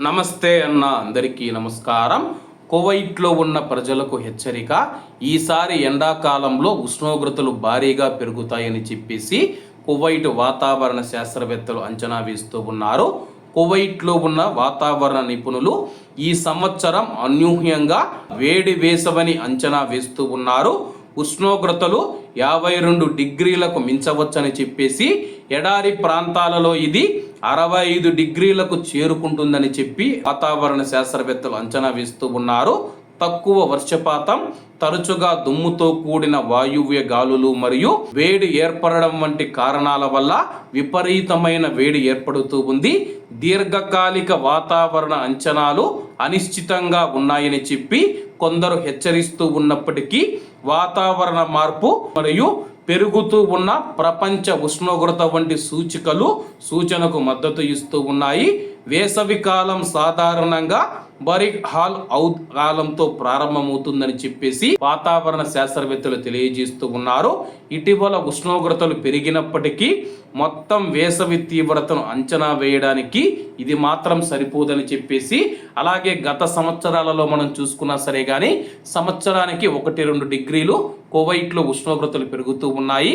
నమస్తే అన్న అందరికీ నమస్కారం. కువైట్లో ఉన్న ప్రజలకు హెచ్చరిక ఈసారి ఎండాకాలంలో ఉష్ణోగ్రతలు భారీగా పెరుగుతాయని చెప్పేసి కువైట్ వాతావరణ శాస్త్రవేత్తలు అంచనా వేస్తూ ఉన్నారు. కువైట్లో ఉన్న వాతావరణ నిపుణులు ఈ సంవత్సరం అనూహ్యంగా వేడి వేసవని అంచనా వేస్తూ ఉన్నారు. ఉష్ణోగ్రతలు యాభై రెండు డిగ్రీలకు మించవచ్చని చెప్పేసి ఎడారి ప్రాంతాలలో ఇది అరవై ఐదు డిగ్రీలకు చేరుకుంటుందని చెప్పి వాతావరణ శాస్త్రవేత్తలు అంచనా వేస్తూ ఉన్నారు. తక్కువ వర్షపాతం తరచుగా దుమ్ముతో కూడిన వాయువ్య గాలులు మరియు వేడి ఏర్పడడం వంటి కారణాల వల్ల విపరీతమైన వేడి ఏర్పడుతూ ఉంది. దీర్ఘకాలిక వాతావరణ అంచనాలు అనిశ్చితంగా ఉన్నాయని చెప్పి కొందరు హెచ్చరిస్తూ ఉన్నప్పటికీ వాతావరణ మార్పు మరియు పెరుగుతూ ఉన్న ప్రపంచ ఉష్ణోగ్రత వంటి సూచికలు సూచనకు మద్దతు ఇస్తూ ఉన్నాయి. వేసవి కాలం సాధారణంగా బరిక్ హాల్ ఔత్ కాలంతో ప్రారంభమవుతుందని చెప్పేసి వాతావరణ శాస్త్రవేత్తలు తెలియజేస్తూ ఉన్నారు. ఇటీవల ఉష్ణోగ్రతలు పెరిగినప్పటికీ మొత్తం వేసవి తీవ్రతను అంచనా వేయడానికి ఇది మాత్రం సరిపోదని చెప్పేసి అలాగే గత సంవత్సరాలలో మనం చూసుకున్నా సరే కానీ సంవత్సరానికి ఒకటి రెండు డిగ్రీలు కువైట్లో ఉష్ణోగ్రతలు పెరుగుతూ ఉన్నాయి.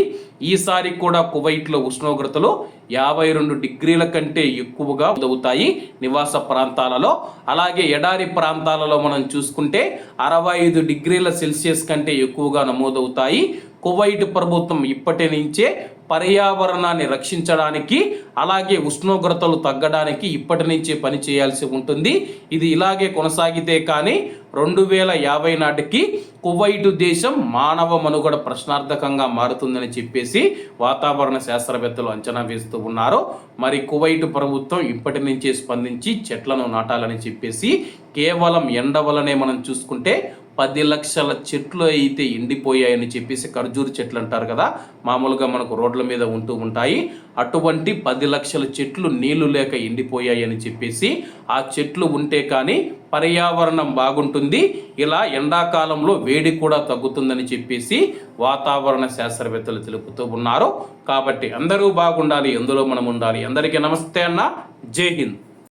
ఈసారి కూడా కువైట్లో ఉష్ణోగ్రతలు యాభై రెండు డిగ్రీల కంటే ఎక్కువగా అవుతాయి నివాస ప్రాంతాలలో. అలాగే ఎడారి ప్రాంతాలలో మనం చూసుకుంటే అరవై ఐదు డిగ్రీల సెల్సియస్ కంటే ఎక్కువగా నమోదవుతాయి. కువైట్ ప్రభుత్వం ఇప్పటి నుంచే పర్యావరణాన్ని రక్షించడానికి అలాగే ఉష్ణోగ్రతలు తగ్గడానికి ఇప్పటి నుంచే పని చేయాల్సి ఉంటుంది. ఇది ఇలాగే కొనసాగితే కానీ రెండు వేల యాభై నాటికి కువైటు దేశం మానవ మనుగడ ప్రశ్నార్థకంగా మారుతుందని చెప్పేసి వాతావరణ శాస్త్రవేత్తలు అంచనా వేస్తూ ఉన్నారు. మరి కువైటు ప్రభుత్వం ఇప్పటి నుంచే స్పందించి చెట్లను నాటాలని చెప్పేసి కేవలం ఎండ వలనే మనం చూసుకుంటే పది లక్షల చెట్లు అయితే ఎండిపోయాయని చెప్పేసి ఖర్జూరు చెట్లు అంటారు కదా మామూలుగా మనకు రోడ్ల మీద ఉంటూ ఉంటాయి. అటువంటి పది లక్షల చెట్లు నీళ్ళు లేక ఎండిపోయాయని చెప్పేసి ఆ చెట్లు ఉంటే కానీ పర్యావరణం బాగుంటుంది. ఇలా ఎండాకాలంలో వేడి కూడా తగ్గుతుందని చెప్పేసి వాతావరణ శాస్త్రవేత్తలు తెలుపుతూ ఉన్నారు. కాబట్టి అందరూ బాగుండాలి ఎందులో మనం ఉండాలి. అందరికీ నమస్తే అన్న. జై హింద్.